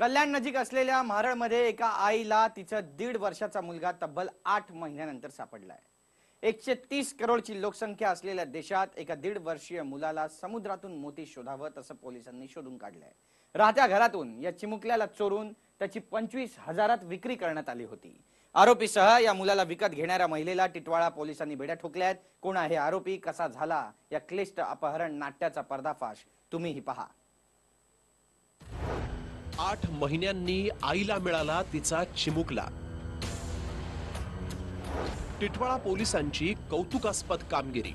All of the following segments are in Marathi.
कल्याण नजीक असलेल्या म्हारळमध्ये एका आईला तिचा दीड वर्षाचा मुलगा तब्बल आठ महिन्यानंतर सापडलाय. एकशे तीस करोडची लोकसंख्या असलेल्या देशात एका दीड वर्षीय मुलाला समुद्रातून मोती शोधावं तसं पोलिसांनी शोधून काढलंय. राहत्या घरातून या चिमुकल्याला चोरून त्याची पंचवीस हजारात विक्री करण्यात आली होती. आरोपीसह या मुलाला विकत घेणाऱ्या महिलेला टिटवाळा पोलिसांनी बेड्या ठोकल्यात. कोण आहे आरोपी? कसा झाला? या क्लिष्ट अपहरण नाट्याचा पर्दाफाश तुम्हीही पहा. आठ महिन्यांनी आईला मिळाला तिचा चिमुकला. टिटवाळा पोलिसांची कौतुकास्पद कामगिरी.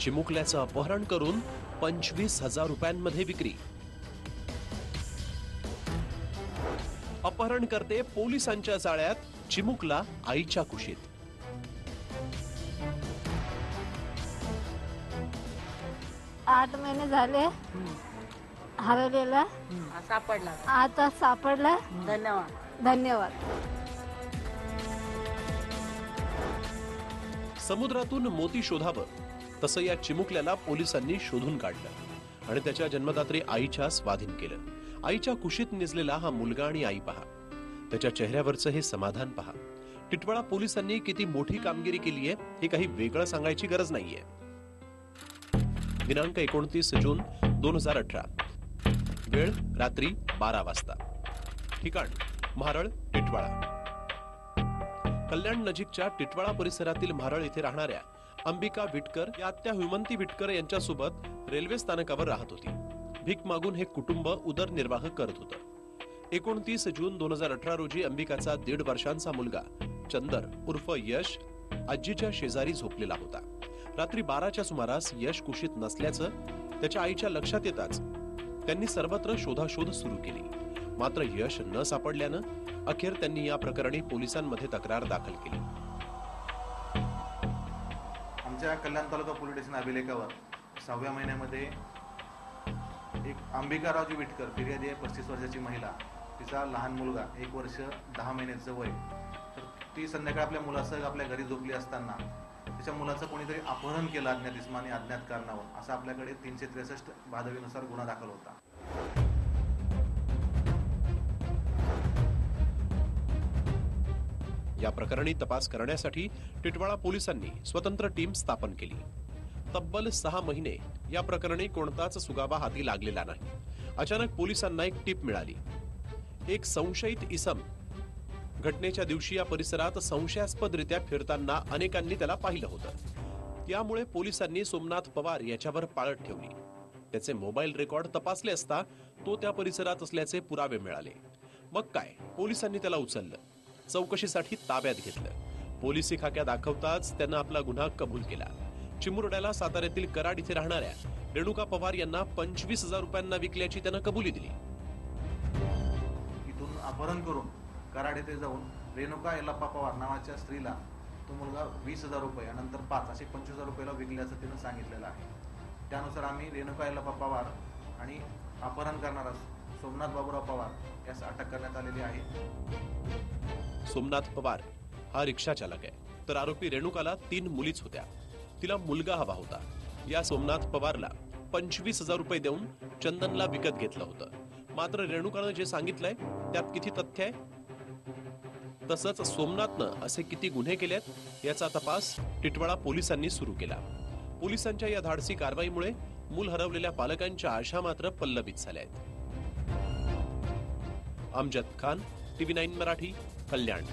चिमुकल्याचं अपहरण करून पंचवीस हजार रुपयांमध्ये विक्री. अपहरण करते पोलिसांच्या जाळ्यात चिमुकला आईच्या कुशीत. आठ महिने झाले. हरवलेला? सापडला. आता सापडला? धन्यवाद. धन्यवाद. समुद्रातून मोती शोधावं तसं या चिमुकल्याला पोलिसांनी शोधून काढलं आणि त्याच्या जन्मदात्री आईच्या स्वाधीन केलं. आईच्या कुशीत निजलेला हा मुलगा आणि आई पहा. त्याच्या चेहऱ्यावरचं हे समाधान पहा. टिटवाळा पोलिसांनी किती मोठी कामगिरी केली आहे हे काही वेगळं सांगायची गरज नाहीये. दिनांक एकोणतीस जून दोन हजार अठरा. वेळ रात्री बारा वाजता. ठिकाण म्हारळ टिटवाळा. कल्याण नजीकच्या टिटवाळा परिसरातील म्हारळ येथे राहणाऱ्या अंबिका विटकर या आत्या हुमंती विटकर यांच्यासोबत रेल्वे स्थानकावर राहत होती. भीक मागून हे कुटुंब उदरनिर्वाह करत होतं. एकोणतीस जून दोन हजार अठरा रोजी अंबिकाचा दीड वर्षांचा मुलगा चंदर उर्फ यश आजीच्या शेजारी झोपलेला होता. रात्री बाराच्या सुमारास यश कुशीत नसल्याचं त्याच्या आईच्या लक्षात येताच त्यांनी सर्वत्र शोधाशोध सुरू केली. मात्र यश न सापडल्यानं अखेर त्यांनी या प्रकरणी पोलिसांमध्ये तक्रार दाखल केली. आमच्या कल्याण तालुका पोलीस स्टेशन अभिलेखावर सहाव्या महिन्यामध्ये एक अंबिकारावजी विटकर फिर्यादी आहे पस्तीस वर्षाची महिला. तिचा लहान मुलगा एक वर्ष दहा महिन्याचं वय. तर ती संध्याकाळी आपल्या मुलासह आपल्या घरी झोपली असताना त्याच्या मुलाचं कोणीतरी अपहरण केलं अज्ञात इस्माने अज्ञात कारणावर असा आपल्याकडे तीनशे त्रेसष्ट भादवीनुसार गुन्हा दाखल होता. या प्रकरणी तपास करण्यासाठी टिटवाळा पोलिसांनी स्वतंत्र टीम स्थापन केली. तब्बल सहा महिने या प्रकरणी कोणताच सुगावा हाती लागलेला नाही. अचानक पोलिसांना एक टीप मिळाली. एक संशयित इसम घटनेच्या दिवशी या परिसरात संशयास्पदरित्या फिरताना अनेकांनी त्याला पाहिलं होतं. त्यामुळे पोलिसांनी सोमनाथ पवार याच्यावर पाळत ठेवली. त्याचे मोबाईल रेकॉर्ड तपासले असता तो त्या परिसरात असल्याचे पुरावे मिळाले. मग काय? पोलिसांनी त्याला उचललं. चौकशीसाठी ताब्यात घेतलं. पोलिसी खाक्या दाखवताच त्यानं आपला गुन्हा कबूल केला. चिमुरड्याला साताऱ्यातील कराड इथे राहणाऱ्या रेणुका पवार यांना पंचवीस हजार रुपयांना विकल्याची त्यानं कबुली दिली. इथून अपहरण करून कराड येथे जाऊन रेणुका यल्लाप्पा पवार नावाच्या स्त्रीला तो मुलगा वीस हजार रुपये नंतर पाच असे पंचवीस हजार रुपयाला विकल्याचं तिनं सांगितलेलं आहे. त्यानुसार आम्ही रेणुका यल्लाप्पा पवार आणि अपहरण करणारा सोमनाथ बाबूराव पवार यास अटक करण्यात आलेली आहे. सोमनाथ पवार हा रिक्षा चालक आहे. तर आरोपी रेणुकाला तीन मुलीच होत्या. तिला मुलगा हवा होता. या सोमनाथ पवारला पंचवीस हजार रुपये देऊन चंदनला विकत घेतलं होतं. मात्र रेणुकानं जे सांगितलंय त्यात किती तथ्य आहे? तसंच सोमनाथनं असे किती गुन्हे केलेत याचा तपास टिटवाळा पोलिसांनी सुरू केला. पोलिसांच्या या धाडसी कारवाईमुळे मूल हरवलेल्या पालकांच्या आशा मात्र पल्लवित झाल्या आहेत अमजद खान टीव्ही नाईन मराठी कल्याण.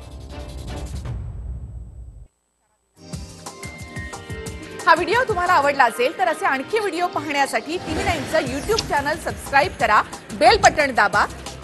हा व्हिडिओ तुम्हाला आवडला असेल तर असे आणखी व्हिडिओ पाहण्यासाठी टीव्ही नाईनचं युट्यूब चॅनल सबस्क्राईब करा बेल बटण दाबा